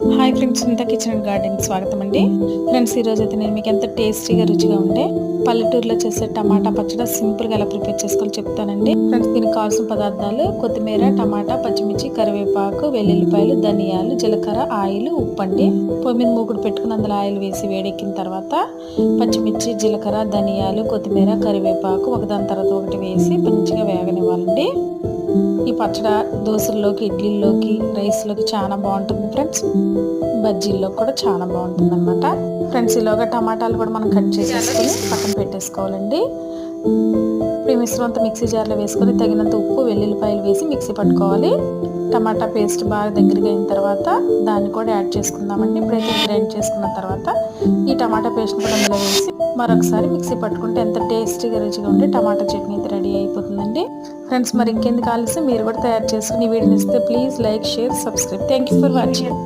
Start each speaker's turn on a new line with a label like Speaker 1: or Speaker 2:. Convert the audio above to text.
Speaker 1: Hi friends ఇంత kitchen and garden స్వాగతం అండి ఫ్రెండ్స్ ఈరోజు అయితే నేను మీకు ఎంత టేస్టీగా రుచిగా ఉంటే పల్లెటూరులో చేసే టమాటా పచ్చడి సింపుల్గా ఎలా ప్రిపేర్ చేసుకోవాలో చెప్తానండి. ఫ్రెండ్స్ దీనికి కావాల్సిన పదార్థాలు కొత్తిమీర టమాటా పచ్చిమిర్చి కరివేపాకు వెల్లుల్లిపాయలు ధనియాలు జీలకర్ర ఆయిల్ ఉప్పు అండి పొయ్యి మీద మూకుడు పెట్టుకుని అందులో ఆయిల్ వేసి వేడెక్కిన తర్వాత పచ్చిమిర్చి జీలకర్ర ధనియాలు కొత్తిమీర కరివేపాకు ఒకదాని తర్వాత ఒకటి వేసి మంచిగా వేగనివ్వాలండి. ఈ పచ్చడ దోశల్లోకి ఇడ్లీల్లోకి రైస్లోకి చాలా బాగుంటుంది ఫ్రెండ్స్. బజ్జీల్లో కూడా చాలా బాగుంటుంది అనమాట ఫ్రెండ్స్ ఈలోగా టమాటాలు కూడా మనం కట్ చేసేసుకొని పక్కన పెట్టేసుకోవాలండి. ఇప్పుడు ఈ మిశ్రమం అంతా మిక్సీ జార్లో వేసుకొని తగినంత ఉప్పు వెల్లుల్లిపాయలు వేసి మిక్సీ పట్టుకోవాలి. టమాటా పేస్ట్ బాగా దగ్గరగా అయిన తర్వాత దాన్ని కూడా యాడ్ చేసుకుందామండి. ఇప్పుడైతే గ్రైండ్ చేసుకున్న తర్వాత ఈ టమాటా పేస్ట్ కూడా అందులో వేసి మరొకసారి మిక్సీ పట్టుకుంటే ఎంత టేస్టీగా రుచిగా ఉంటే టమాటా చట్నీ అయితే రెడీ అయిపోతుందండి. ఫ్రెండ్స్ మరి ఇంకెందుకు ఆలస్యం? మీరు కూడా తయారు చేసుకుని ఈ వీడియోని ఇస్తే please like share subscribe. Thank you for watching